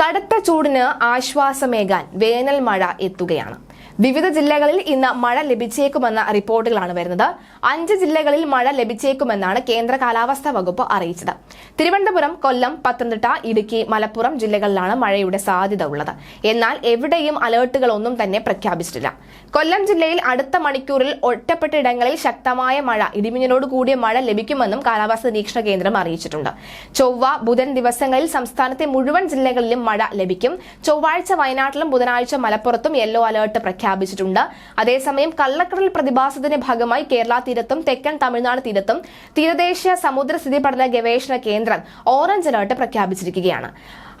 കടുത്ത ചൂടിന് ആശ്വാസമേകാൻ വേനൽ മഴ എത്തുകയാണ്. വിവിധ ജില്ലകളിൽ ഇന്ന് മഴ ലഭിച്ചേക്കുമെന്ന റിപ്പോർട്ടുകളാണ് വരുന്നത്. അഞ്ച് ജില്ലകളിൽ മഴ ലഭിച്ചേക്കുമെന്നാണ് കേന്ദ്ര കാലാവസ്ഥാ വകുപ്പ് അറിയിച്ചത്. തിരുവനന്തപുരം കൊല്ലം പത്തനംതിട്ട ഇടുക്കി മലപ്പുറം ജില്ലകളിലാണ് മഴയുടെ സാധ്യത ഉള്ളത്. എന്നാൽ എവിടെയും അലേർട്ടുകളൊന്നും തന്നെ പ്രഖ്യാപിച്ചിട്ടില്ല. കൊല്ലം ജില്ലയിൽ അടുത്ത മണിക്കൂറിൽ ഒറ്റപ്പെട്ട ഇടങ്ങളിൽ ശക്തമായ മഴ ഇടിമിന്നലോട് കൂടിയ മഴ ലഭിക്കുമെന്നും കാലാവസ്ഥാ നിരീക്ഷണ കേന്ദ്രം അറിയിച്ചിട്ടുണ്ട്. ചൊവ്വ ബുധൻ ദിവസങ്ങളിൽ സംസ്ഥാനത്തെ മുഴുവൻ ജില്ലകളിലും മഴ ലഭിക്കും. ചൊവ്വാഴ്ച വയനാട്ടിലും ബുധനാഴ്ച മലപ്പുറത്തും യെല്ലോ അലേർട്ട് പ്രഖ്യാപിച്ചിട്ടുണ്ട്. അതേസമയം കള്ളക്കടൽ പ്രതിഭാസത്തിന്റെ ഭാഗമായി കേരള തീരത്തും തെക്കൻ തമിഴ്നാട് തീരത്തും തീരദേശ സമുദ്രസ്ഥിതി പഠന ഗവേഷണ കേന്ദ്രം ഓറഞ്ച് അലേർട്ട് പ്രഖ്യാപിച്ചിരിക്കുകയാണ്.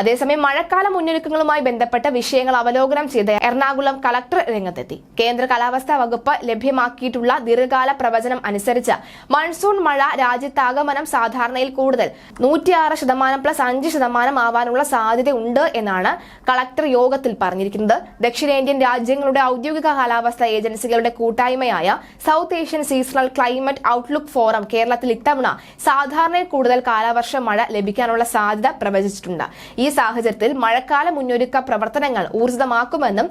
അതേസമയം മഴക്കാല മുന്നൊരുക്കങ്ങളുമായി ബന്ധപ്പെട്ട വിഷയങ്ങൾ അവലോകനം ചെയ്ത് എറണാകുളം കളക്ടർ രംഗത്തെത്തി. കേന്ദ്ര കാലാവസ്ഥാ വകുപ്പ് ലഭ്യമാക്കിയിട്ടുള്ള ദീർഘകാല പ്രവചനം അനുസരിച്ച് മൺസൂൺ മഴ രാജ്യത്താകമനം സാധാരണയിൽ കൂടുതൽ നൂറ്റിയാറ് ശതമാനം പ്ലസ് അഞ്ച് ശതമാനം ആവാനുള്ള സാധ്യതയുണ്ട് എന്നാണ് കളക്ടർ യോഗത്തിൽ പറഞ്ഞിരിക്കുന്നത്. ദക്ഷിണേന്ത്യൻ രാജ്യങ്ങളുടെ ഔദ്യോഗിക കാലാവസ്ഥാ ഏജൻസികളുടെ കൂട്ടായ്മയായ South Asian seasonal climate outlook forum കേരളത്തിൽ ഇത്തവണ സാധാരണയിൽ കൂടുതൽ കാലവർഷ മഴ ലഭിക്കാനുള്ള സാധ്യത പ്രവചിച്ചിട്ടുണ്ട്. ഈ സാഹചര്യത്തിൽ മഴക്കാല മുന്നൊരുക്ക പ്രവർത്തനങ്ങൾ ഊർജിതമാക്കുമെന്നും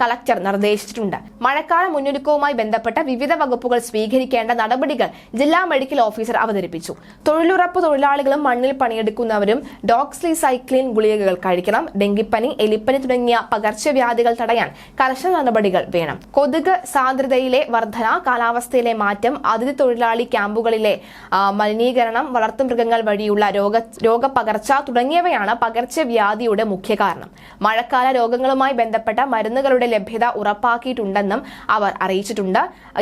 കളക്ടർ നിർദ്ദേശിച്ചിട്ടുണ്ട്. മഴക്കാല മുന്നൊരുക്കവുമായി ബന്ധപ്പെട്ട വിവിധ വകുപ്പുകൾ സ്വീകരിക്കേണ്ട നടപടികൾ ജില്ലാ മെഡിക്കൽ ഓഫീസർ അവതരിപ്പിച്ചു. തൊഴിലുറപ്പ് തൊഴിലാളികളും മണ്ണിൽ പണിയെടുക്കുന്നവരും ഡോക്സ്ലി സൈക്ലിൻ ഗുളികകൾ കഴിക്കണം ഡെങ്കിപ്പനി എലിപ്പനി തുടങ്ങിയ പകർച്ചവ്യാധികൾ തടയാൻ കർശന നടപടികൾ വേണം. കൊതുക് സാന്ദ്രതയിലെ വർധന കാലാവസ്ഥയിലെ മാറ്റം അതിഥി തൊഴിലാളി ക്യാമ്പുകളിലെ മലിനീകരണം വളർത്തുമൃഗങ്ങൾ വഴിയുള്ള രോഗ രോഗപകർച്ച തുടങ്ങിയവയാണ് പകർച്ചവ്യാധിയുടെ മുഖ്യ കാരണം മഴക്കാല രോഗങ്ങളുമായി ബന്ധപ്പെട്ട മരുന്നുകളുടെ ലഭ്യത ഉറപ്പാക്കിയിട്ടുണ്ടെന്നും അവർ അറിയിച്ചിട്ടുണ്ട്.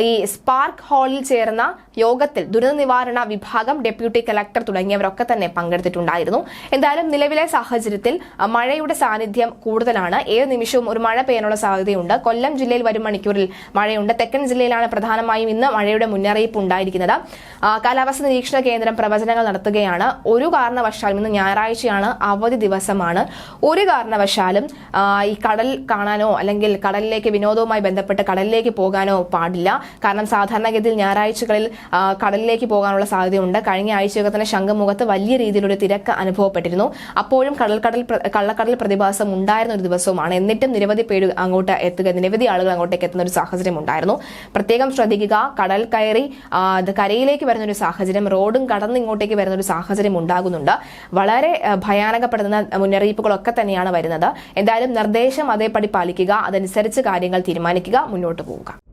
ഈ സ്പാർക്ക് ഹാളിൽ ചേർന്ന യോഗത്തിൽ ദുരന്ത നിവാരണ വിഭാഗം ഡെപ്യൂട്ടി കലക്ടർ തുടങ്ങിയവരൊക്കെ തന്നെ പങ്കെടുത്തിട്ടുണ്ടായിരുന്നു. എന്തായാലും നിലവിലെ സാഹചര്യത്തിൽ മഴയുടെ സാന്നിധ്യം കൂടുതലാണ്. ഏത് നിമിഷവും ഒരു മഴ പെയ്യാനുള്ള സാധ്യതയുണ്ട്. കൊല്ലം ജില്ലയിൽ വരും മണിക്കൂറിൽ മഴയുണ്ട്. തെക്കൻ ജില്ലയിലാണ് പ്രധാനമായും ഇന്ന് മഴയുടെ മുന്നറിയിപ്പ് ഉണ്ടായിരിക്കുന്നത്. കാലാവസ്ഥ നിരീക്ഷണ കേന്ദ്രം പ്രവചനങ്ങൾ നടത്തുകയാണ്. ഒരു കാരണവശാലും ഇന്ന് ഞായറാഴ്ചയാണ് അവധി ദിവസമാണ്. ഒരു കാരണവശാലും ഈ കടൽ കാണാനോ അല്ലെങ്കിൽ കടലിലേക്ക് വിനോദവുമായി ബന്ധപ്പെട്ട് കടലിലേക്ക് പോകാനോ പാടില്ല. കാരണം സാധാരണഗതിയിൽ ഞായറാഴ്ചകളിൽ കടലിലേക്ക് പോകാനുള്ള സാധ്യതയുണ്ട്. കഴിഞ്ഞ ആഴ്ചയൊക്കെ തന്നെ ശംഖമുഖത്ത് വലിയ രീതിയിലൊരു തിരക്ക് അനുഭവപ്പെട്ടിരുന്നു. അപ്പോഴും കടൽക്കടൽ കള്ളക്കടൽ പ്രതിഭാസം ഉണ്ടായിരുന്ന ഒരു ദിവസവുമാണ്. എന്നിട്ടും നിരവധി പേര് അങ്ങോട്ട് എത്തുക നിരവധി ആളുകൾ അങ്ങോട്ടേക്ക് എത്തുന്ന ഒരു സാഹചര്യം ഉണ്ടായിരുന്നു. പ്രത്യേകം ശ്രദ്ധിക്കുക കടൽ കയറി കരയിലേക്ക് വരുന്ന ഒരു സാഹചര്യം റോഡും കടന്ന് ഇങ്ങോട്ടേക്ക് വരുന്ന ഒരു സാഹചര്യം ഉണ്ടാകുന്നുണ്ട്. വളരെ ഭയാനകപ്പെടുന്ന മുന്നറിയിപ്പുകളൊക്കെ തന്നെയാണ് വരുന്നത്. എന്തായാലും നിർദ്ദേശം അതേപടി പാലിക്കുക. അതനുസരിച്ച് കാര്യങ്ങൾ തീരുമാനിക്കുക. മുന്നോട്ട് പോവുക.